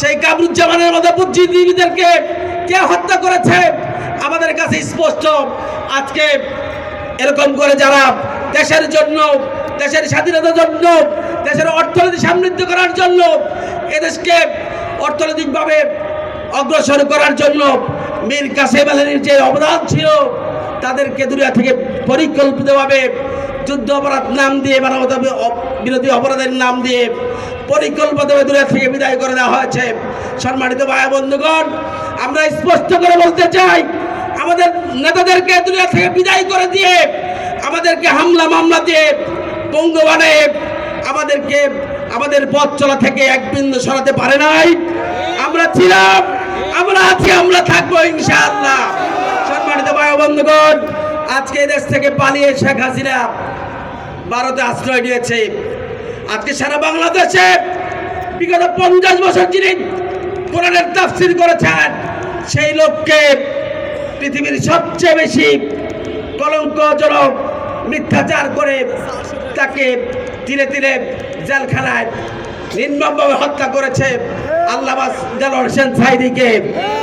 সেই কামরুজ্জামানের মতো বুদ্ধিজীবীদেরকে কে হত্যা করেছে? আমাদের কাছে স্পষ্ট, আজকে এরকম করে যারা দেশের জন্য, দেশের স্বাধীনতার জন্য, দেশের অর্থনীতি সমৃদ্ধ করার জন্য, এদেশকে অর্থনৈতিকভাবে অগ্রসর করার জন্য মীর কাসেম আলীর যে অবদান ছিল, তাদেরকে দুনিয়া থেকে পরিকল্পিতভাবে যুদ্ধ অপরাধ নাম দিয়ে মানবতা বিরোধী অপরাধের নাম দিয়ে পরিকল্পিতভাবে দুনিয়া থেকে বিদায় করে দেওয়া হয়েছে। সম্মানিত ভাই বন্ধুগণ, আমরা স্পষ্ট করে বলতে চাই, আমাদের নেতাদেরকে দুনিয়া থেকে বিদায় করে দিয়ে, আমাদেরকে হামলা মামলা দিয়ে পঙ্গু আমাদেরকে, আমাদের পথ চলা থেকে এক বিন্দু সরাতে পারে নাই। আমরা ছিলাম, আমরা আছি, আমরা থাকব ইনশাআল্লাহ। সম্মানিত ভাই বন্ধুগণ, আজকে দেশ থেকে পালিয়ে শেখ হাসিনা ভারতে আশ্রয় নিয়েছে। আজকে সারা বাংলাদেশে বিগত পঞ্চাশ বছর যিনি কোরআনের তাফসির করেছেন, সেই লোককে পৃথিবীর সবচেয়ে বেশি কলঙ্কজনক মিথ্যাচার করে তাকে তিলে তিলে জেলখানায় নির্মমভাবে হত্যা করেছে আল্লাহ জালাল হোসেন সাইদিকে।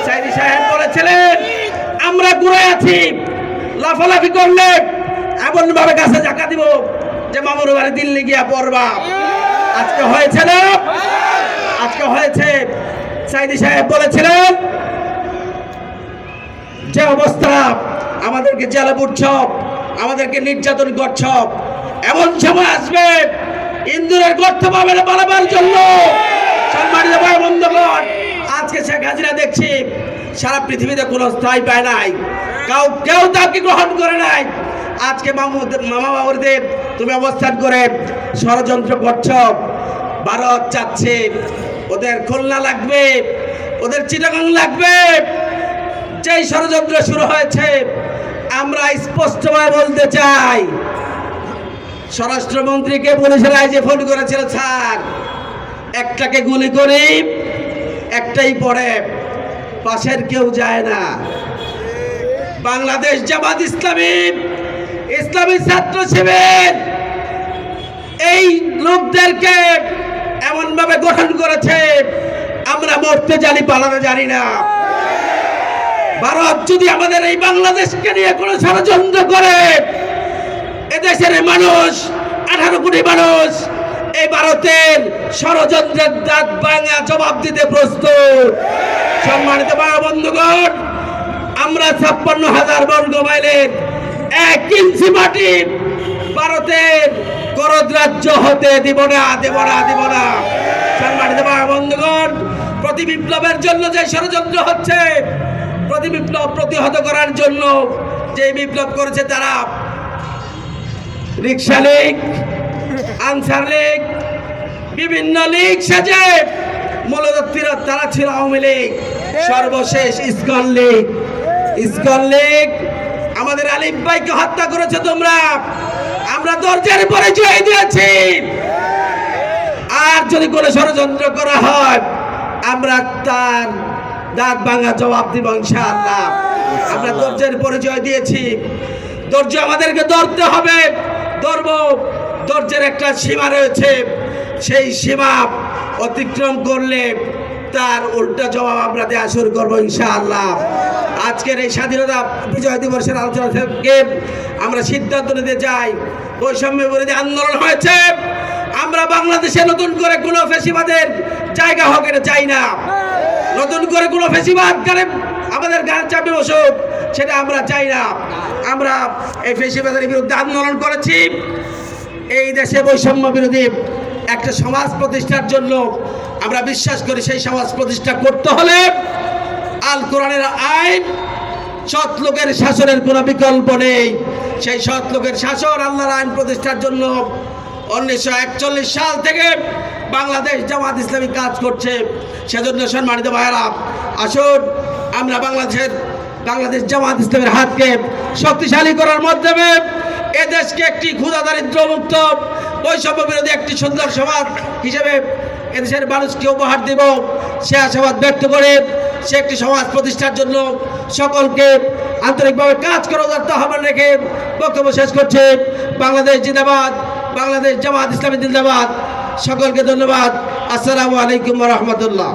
সাইদি সাহেব বলেছিলেন, আমরা ঘুরে আছি, লাফালাফি করলে এমন ভাবে গাছে জাকা দিব। বাড়ি দিল্লি গিয়া পড়বা। আজকে হয়েছে না? আজকে হয়েছে। সাইদি সাহেব বলেছিলেন, যে অবস্থা, আমাদেরকে জেলে পুড়ছ আমাদেরকে নির্যাতন করছ এমন সময় আসবে, ইন্দুরের গর্ত পাবে না বানাবার জন্য। সম্মানিত ভাই বন্ধুগণ, আজকে শেখ হাসিনা দেখছি, সারা পৃথিবীতে কোনো স্থায়ী পায় নাই। কাউ কেউ তাকে গ্রহণ করে নাই। আজকে মামা বাবুরদেব তুমি অবস্থান করে ষড়যন্ত্র করছ। ভারত চাচ্ছে, ওদের খুলনা লাগবে, ওদের চিটাগাং লাগবে। যেই ষড়যন্ত্র শুরু হয়েছে, আমরা স্পষ্টভাবে বলতে চাই, স্বরাষ্ট্রমন্ত্রীকে পুলিশের আইজে ফোন করেছিল, স্যার, একটাকে গুলি করি, একটাই পড়ে পাশের কেউ যায় না। বাংলাদেশ জামাত ইসলামী ইসলামী ছাত্র শিবির এই লোকদেরকে এমনভাবে গঠন করেছে, আমরা মরতে জানি, পালাতে জানি না। ভারত যদি আমাদের এই বাংলাদেশকে নিয়ে কোনো ষড়যন্ত্র করে, এদেশের মানুষ, আঠারো কোটি মানুষ, এই ভারতের ষড়যন্ত্রের দাঁত ভাঙা জবাব দিতে প্রস্তুত। সম্মানিত বন্ধুগণ, আমরা ছাপ্পান্ন হাজার বর্গ মাইলের এক ইঞ্চি মাটি। ভারতের করদ রাজ্য হতে দিব না, দেব না দেব না। বন্ধুগণ। প্রতি বিপ্লবের জন্য যে ষড়যন্ত্র হচ্ছে, প্রতি বিপ্লব প্রতিহত করার জন্য যে বিপ্লব করেছে তারা রিক্সা লীগ, আনসার লীগ, বিভিন্ন লীগ সাজে মূলত তারা ছিল আওয়ামী লীগ, সর্বশেষ ইস্কন লীগ। ইস্কন লীগ আমাদের আলিফ ভাইকে হত্যা করেছে তোমরা। আমরা দরজার পরিচয় দিয়েছি। আর যদি কোনো ষড়যন্ত্র করা হয়, আমরা তার দাঁত ভাঙা জবাব দিব ইনশাআল্লাহ। আমরা ধৈর্যের পরিচয় দিয়েছি। দরজা আমাদেরকে ধরতে হবে। ধরব। দরজার একটা সীমা রয়েছে। সেই সীমা অতিক্রম করলে তার উল্টা জবাব আমরা দেওয়া শুরু করব ইনশাআল্লাহ। আজকের এই স্বাধীনতা বিজয় দিবসের আলোচনা থেকে আমরা সিদ্ধান্ত নিতে চাই। বৈষম্য বিরোধী আন্দোলন হয়েছে। আমরা বাংলাদেশে নতুন করে কোনো ফেসিবাদের জায়গা হোক এটা চাই না। নতুন করে কোনো ফেসিবাদ গানে আমাদের গান চাপে বসুক, সেটা আমরা চাই না। আমরা এই ফেসিবাদের বিরুদ্ধে আন্দোলন করেছি। এই দেশে বৈষম্য বিরোধী একটা সমাজ প্রতিষ্ঠার জন্য আমরা বিশ্বাস করি সেই সমাজ প্রতিষ্ঠা করতে হলে আল কোরআনের আইন, সৎ লোকের শাসনের কোনো বিকল্প নেই। সেই সৎ লোকের শাসন আল্লাহর আইন প্রতিষ্ঠার জন্য উনিশশো একচল্লিশ সাল থেকে বাংলাদেশ জামাত ইসলামী কাজ করছে। সেজন্য সম্মানিত ভাইয়েরা, আসুন আমরা বাংলাদেশের বাংলাদেশ জামাত ইসলামের হাতকে শক্তিশালী করার মাধ্যমে এদেশকে একটি ক্ষুদা দারিদ্র মুক্ত বৈষম্য বিরোধী একটি সুন্দর সমাজ হিসেবে এদেশের মানুষকে উপহার দেব। সে আশাবাদ ব্যক্ত করে সে একটি সমাজ প্রতিষ্ঠার জন্য সকলকে আন্তরিকভাবে কাজ করার আহ্বান রেখে বক্তব্য শেষ করছে। বাংলাদেশ জিন্দাবাদ, বাংলাদেশ জামাত ইসলামী জিন্দাবাদ। সকলকে ধন্যবাদ। আসসালামু আলাইকুম রহমতুল্লাহ।